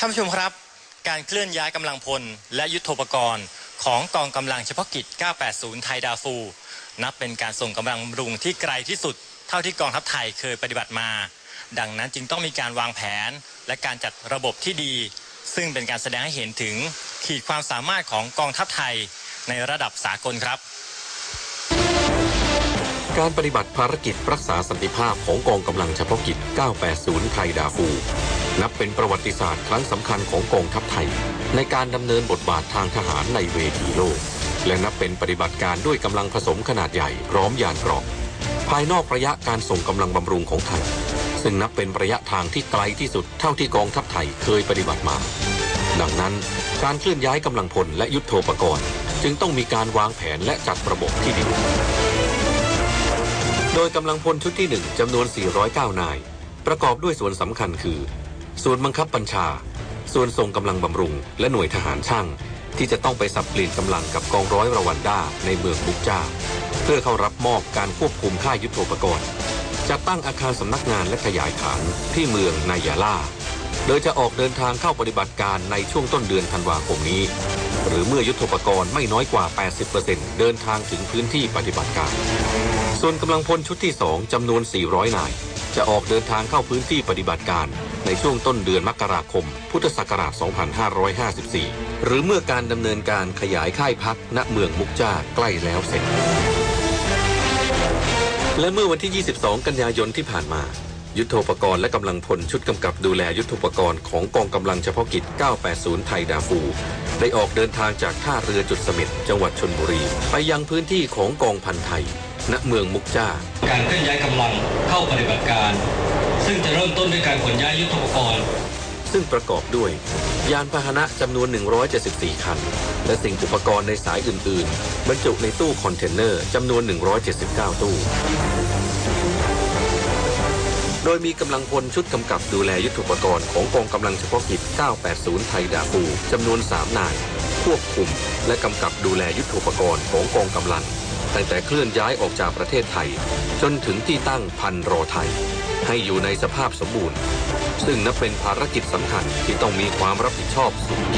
ท่านผู้ชมครับ การเคลื่อนย้ายกำลังพล และยุทโธปกรณ์ ของกองกำลังเฉพาะกิจ 980 ไทยดาฟู นับเป็นการส่งกำลังบำรุงที่ไกลที่สุด เท่าที่กองทัพไทยเคยปฏิบัติมา ดังนั้นจึงต้องมีการวางแผน และการจัดระบบที่ดี ซึ่งเป็นการแสดงให้เห็นถึงขีดความสามารถของกองทัพไทยในระดับสากลครับการปฏิบัติภารกิจรักษาสันติภาพของกองกำลังเฉพาะกิจ 980 ไทยดาฟู นับเป็นประวัติศาสตร์ครั้งสำคัญของกองทัพไทย ในการดำเนินบทบาททางทหารในเวทีโลก และนับเป็นปฏิบัติการด้วยกำลังผสมขนาดใหญ่พร้อมยานเกราะภายนอกระยะการส่งกำลังบำรุงของไทย ซึ่งนับเป็นระยะทางที่ไกลที่สุดเท่าที่กองทัพไทยเคยปฏิบัติมา ดังนั้นการเคลื่อนย้ายกำลังพลและยุทโธปกรณ์ จึงต้องมีการวางแผนและจัดระบบที่ดี โดยกำลังพลชุดที่ 1จำนวน 409 นาย ประกอบด้วยส่วนสำคัญคือ ส่วนบังคับบัญชา ส่วนส่งกำลังบำรุง และหน่วยทหารช่าง ที่จะต้องไปสับเปลี่ยนกำลังกับกองร้อยรวันด้าในเมืองบุกจาเพื่อเข้ารับมอบการควบคุมค่ายยุทโธปกรณ์จัดตั้งอาคารสำนักงานและขยายฐานที่เมืองนายาล่า โดยจะออกเดินทางเข้าปฏิบัติการในช่วงต้นเดือนธันวาคมนี้ หรือเมื่อยุทธปกรณ์ไม่น้อยกว่า 80%เดินทางถึงพื้นที่ปฏิบัติการ ส่วนกำลังพลชุดที่ 2จำนวน 400 นาย จะออกเดินทางเข้าพื้นที่ปฏิบัติการ ในช่วงต้นเดือนมกราคม พุทธศักราช 2554 หรือเมื่อการดำเนินการขยายค่ายพักณเมืองมุกจ้าใกล้แล้วเสร็จ และเมื่อวันที่ 22 กันยายนที่ผ่านมา ยุทธปกรณ์และกำลังพลชุดกำกับดูแลยุทธปกรณ์ของกองกำลังเฉพาะกิจ 980 ไทยดาฟู ได้ออกเดินทางจากท่าเรือจุดเสม็ดจังหวัดชนบุรี ไปยังพื้นที่ของกองพันไทย ณเมืองมุกจ้า การเคลื่อนย้ายกำลังเข้าปฏิบัติการ ซึ่งจะเริ่มต้นด้วยการขนย้ายยุทโธปกรณ์ซึ่งประกอบด้วย ยานพาหนะจำนวน 174 คัน และสิ่งอุปกรณ์ในสายอื่น ๆ บรรจุในตู้คอนเทนเนอร์จำนวน 179 ตู้ โดยมีกำลังพลชุดกำกับดูแลยุทโธปกรณ์ของกองกำลังเฉพาะกิจ 980 ไทยดาฟูจำนวน 3 นาย ควบคุม และกำกับดูแลยุทโธปกรณ์ของกองกำลัง ตั้งแต่เคลื่อนย้ายออกจากประเทศไทย จนถึงที่ตั้งพันรอไทย ให้อยู่ในสภาพสมบูรณ์ ซึ่งนับเป็นภารกิจสำคัญที่ต้องมีความรับผิดชอบสูง